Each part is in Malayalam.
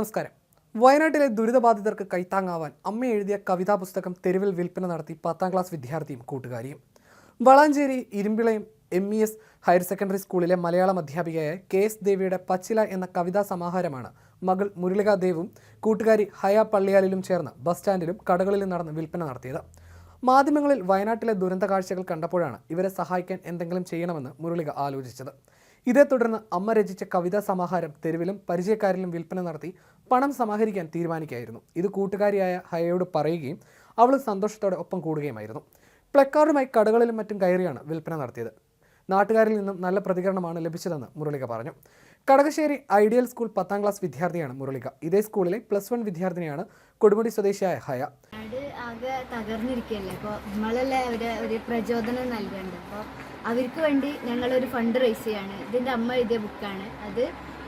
നമസ്കാരം. വയനാട്ടിലെ ദുരിതബാധിതർക്ക് കൈത്താങ്ങാവാൻ അമ്മ എഴുതിയ കവിതാ പുസ്തകം തെരുവിൽ വിൽപ്പന നടത്തി പത്താം ക്ലാസ് വിദ്യാർത്ഥിയും കൂട്ടുകാരിയും. Valanchery ഇരുമ്പിളയും M E S higher secondary സ്കൂളിലെ മലയാളം അധ്യാപികയായ കെ എസ് ദേവിയുടെ പച്ചില എന്ന കവിതാ സമാഹാരമാണ് മകൾ മുരളിക ദേവും കൂട്ടുകാരി ഹയ പള്ളിയാലിലും ചേർന്ന് ബസ് സ്റ്റാൻഡിലും കടകളിലും നടന്ന് വിൽപ്പന നടത്തിയത്. മാധ്യമങ്ങളിൽ വയനാട്ടിലെ ദുരന്ത കാഴ്ചകൾ കണ്ടപ്പോഴാണ് ഇവരെ സഹായിക്കാൻ എന്തെങ്കിലും ചെയ്യണമെന്ന് മുരളിക ആലോചിച്ചത്. ഇതേ തുടർന്ന് അമ്മ രചിച്ച കവിതാ സമാഹാരം തെരുവിലും പരിചയക്കാരിലും വിൽപ്പന നടത്തി പണം സമാഹരിക്കാൻ തീരുമാനിക്കുകയായിരുന്നു. ഇത് കൂട്ടുകാരിയായ ഹയയോട് പറയുകയും അവൾ സന്തോഷത്തോടെ ഒപ്പം കൂടുകയുമായിരുന്നു. പ്ലക്കാർഡുമായി കടകളിലും മറ്റും കയറിയാണ് വിൽപ്പന നടത്തിയത്. നാട്ടുകാരിൽ നിന്നും നല്ല പ്രതികരണമാണ് ലഭിച്ചതെന്ന് മുരളിക പറഞ്ഞു. കടകശ്ശേരി ഐഡിയൽ സ്കൂൾ പത്താം ക്ലാസ് വിദ്യാർത്ഥിയാണ് മുരളിക. ഇതേ സ്കൂളിലെ പ്ലസ് വൺ വിദ്യാർത്ഥിനിയാണ് കൊടുമുടി സ്വദേശിയായ ഹയ. ആകെ തകർന്നിരിക്കുകയല്ലേ? അപ്പോൾ നമ്മളല്ലേ ഒരു പ്രചോദനം നൽകേണ്ടത്? അപ്പോൾ അവർക്ക് വേണ്ടി ഞങ്ങളൊരു ഫണ്ട് റേസ് ചെയ്യാണ്. ഇതിന്റെ അമ്മ എഴുതിയ ബുക്കാണ് അത്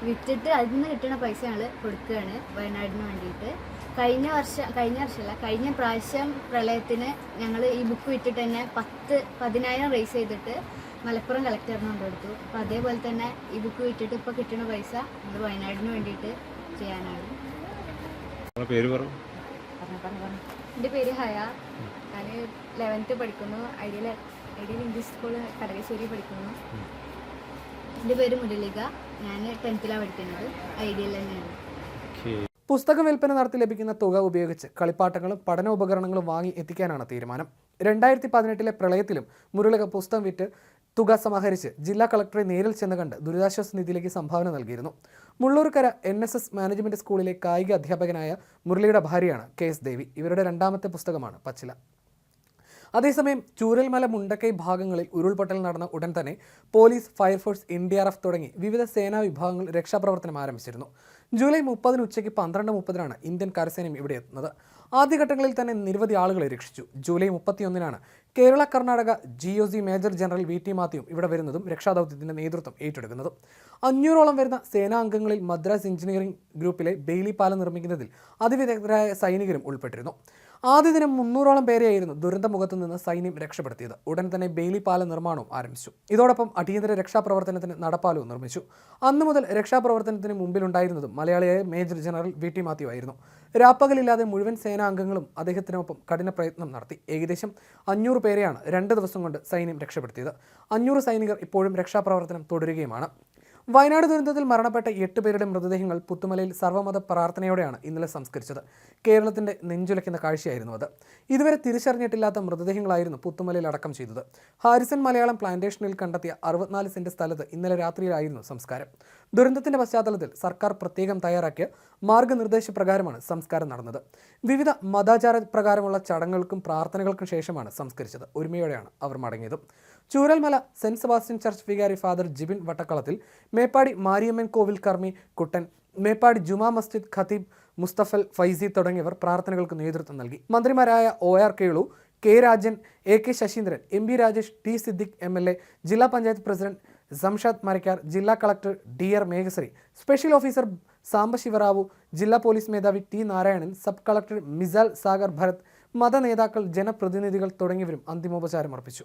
വിറ്റിട്ട് അതിൽ നിന്ന് കിട്ടുന്ന പൈസ ഞങ്ങൾ കൊടുക്കുകയാണ് വയനാടിന് വേണ്ടിയിട്ട്. കഴിഞ്ഞ വർഷം കഴിഞ്ഞ വർഷമല്ല കഴിഞ്ഞ പ്രാവശ്യം പ്രളയത്തിന് ഞങ്ങൾ ഈ ബുക്ക് വിറ്റിട്ട് തന്നെ പത്ത് പതിനായിരം റേസ് ചെയ്തിട്ട് മലപ്പുറം കളക്ടറിന് കൊണ്ടുകൊടുത്തു അപ്പോൾ അതേപോലെ തന്നെ ഈ ബുക്ക് വിറ്റിട്ട് ഇപ്പോൾ കിട്ടുന്ന പൈസ നമ്മൾ വയനാടിന് വേണ്ടിയിട്ട് ചെയ്യാനാണ്. നിങ്ങളെ പറഞ്ഞു പറഞ്ഞു എന്റെ പേര് ഹയ. ഞാൻ ലെവൻത്ത് പഠിക്കുന്നു. Ideal ideal English school Kadakassery പഠിക്കുന്നു. എന്റെ പേര് മുരളിക. ഞാൻ ടെൻത്തിലാണ് പഠിക്കുന്നത്. ഐഡിയൽ തന്നെയാണ്. പുസ്തകം വിൽപ്പന നടത്തി ലഭിക്കുന്ന തുക ഉപയോഗിച്ച് കളിപ്പാട്ടങ്ങളും പഠനോപകരണങ്ങളും വാങ്ങി എത്തിക്കാനാണ് തീരുമാനം. രണ്ടായിരത്തി പതിനെട്ടിലെ പ്രളയത്തിലും മുരളിക പുസ്തകം വിറ്റ് തുക സമാഹരിച്ച് ജില്ലാ കളക്ടറെ നേരിൽ ചെന്ന് കണ്ട് ദുരിതാശ്വാസ നിധിയിലേക്ക് സംഭാവന നൽകിയിരുന്നു. Mullurkara N S S management സ്കൂളിലെ കായിക അധ്യാപകനായ മുരളിയുടെ ഭാര്യയാണ് കെ എസ് ദേവി. ഇവരുടെ രണ്ടാമത്തെ പുസ്തകമാണ് പച്ചില. അതേസമയം ചൂരൽമല മുണ്ടക്കൈ ഭാഗങ്ങളിൽ ഉരുൾപൊട്ടൽ നടന്ന ഉടൻ തന്നെ police fire force N D R F തുടങ്ങി വിവിധ സേനാ വിഭാഗങ്ങൾ രക്ഷാപ്രവർത്തനം ആരംഭിച്ചിരുന്നു. ജൂലൈ മുപ്പതിന് ഉച്ചയ്ക്ക് പന്ത്രണ്ട് മുപ്പതിനാണ് ഇന്ത്യൻ കരസേനയും ഇവിടെ എത്തുന്നത്. ആദ്യഘട്ടങ്ങളിൽ തന്നെ നിരവധി ആളുകളെ രക്ഷിച്ചു. July മുപ്പത്തിയൊന്നിനാണ് Kerala Karnataka G O C major general V T മാത്യുവും ഇവിടെ വരുന്നതും രക്ഷാദൗത്യത്തിന്റെ നേതൃത്വം ഏറ്റെടുക്കുന്നതും. അഞ്ഞൂറോളം വരുന്ന സേനാംഗങ്ങളിൽ മദ്രാസ് എഞ്ചിനീയറിംഗ് ഗ്രൂപ്പിലെ ബെയിലി പാലം നിർമ്മിക്കുന്നതിൽ അതിവിദഗ്ധരായ സൈനികരും ഉൾപ്പെട്ടിരുന്നു. ആദ്യ ദിനം മുന്നൂറോളം പേരെയായിരുന്നു ദുരന്തമുഖത്ത് നിന്ന് സൈന്യം രക്ഷപ്പെടുത്തിയത്. ഉടൻ തന്നെ ബെയിലി പാലം നിർമ്മാണവും ആരംഭിച്ചു. ഇതോടൊപ്പം അടിയന്തര രക്ഷാപ്രവർത്തനത്തിന് നടപ്പാലവും നിർമ്മിച്ചു. അന്നു മുതൽ രക്ഷാപ്രവർത്തനത്തിന് മുമ്പിലുണ്ടായിരുന്നതും മലയാളിയായ major general V T Mathew ആയിരുന്നു. രാപ്പകലില്ലാതെ മുഴുവൻ സേനാംഗങ്ങളും അദ്ദേഹത്തിനൊപ്പം കഠിന പ്രയത്നം നടത്തി. ഏകദേശം അഞ്ഞൂറ് പേരെയാണ് രണ്ട് ദിവസം കൊണ്ട് സൈന്യം രക്ഷപ്പെടുത്തിയത്. അഞ്ഞൂറ് സൈനികർ ഇപ്പോഴും രക്ഷാപ്രവർത്തനം തുടരുകയുമാണ്. വയനാട് ദുരന്തത്തിൽ മരണപ്പെട്ട എട്ട് പേരുടെ മൃതദേഹങ്ങൾ പുത്തുമലയിൽ സർവമത പ്രാർത്ഥനയോടെയാണ് ഇന്നലെ സംസ്കരിച്ചത്. കേരളത്തിന്റെ നെഞ്ചുലയ്ക്കുന്ന കാഴ്ചയായിരുന്നു അത്. ഇതുവരെ തിരിച്ചറിഞ്ഞിട്ടില്ലാത്ത മൃതദേഹങ്ങളായിരുന്നു പുത്തുമലയിൽ അടക്കം ചെയ്തത്. ഹാരിസൺ മലയാളം പ്ലാന്റേഷനിൽ കണ്ടെത്തിയ അറുപത്തിനാല് സെന്റ് സ്ഥലത്ത് ഇന്നലെ രാത്രിയിലായിരുന്നു സംസ്കാരം. ദുരന്തത്തിന്റെ പശ്ചാത്തലത്തിൽ സർക്കാർ പ്രത്യേകം തയ്യാറാക്കിയ മാർഗനിർദ്ദേശ പ്രകാരമാണ് സംസ്കാരം നടന്നത്. വിവിധ മതാചാര പ്രകാരമുള്ള ചടങ്ങുകൾക്കും പ്രാർത്ഥനകൾക്കും ശേഷമാണ് സംസ്കരിച്ചത്. ഒരുമയോടെയാണ് അവർ മടങ്ങിയത്. ചൂരൽമല സെന്റ് സെബാസ്റ്റ്യൻ ചർച്ച് വികാരി ഫാദർ ജിബിൻ വട്ടക്കളത്തിൽ മേപ്പാടി മാരിയമ്മൻ കോവിൽ കർമ്മി കുട്ടൻ മേപ്പാടി ജുമാ മസ്ജിദ് ഖത്തീബ് മുസ്തഫൽ ഫൈസി തുടങ്ങിയവർ പ്രാർത്ഥനകൾക്ക് നേതൃത്വം നൽകി. മന്ത്രിമാരായ O R Kelu K Rajan A K Saseendran M B Rajesh T Siddique M L A ജില്ലാ പഞ്ചായത്ത് പ്രസിഡന്റ് സംഷാദ് മരക്കാർ ജില്ലാ collector D R Meghashree special officer Sambasivarao ജില്ലാ പോലീസ് മേധാവി T Narayanan sub collector Misal Sagar Bharat മതനേതാക്കൾ ജനപ്രതിനിധികൾ തുടങ്ങിയവരും അന്തിമോപചാരം അർപ്പിച്ചു.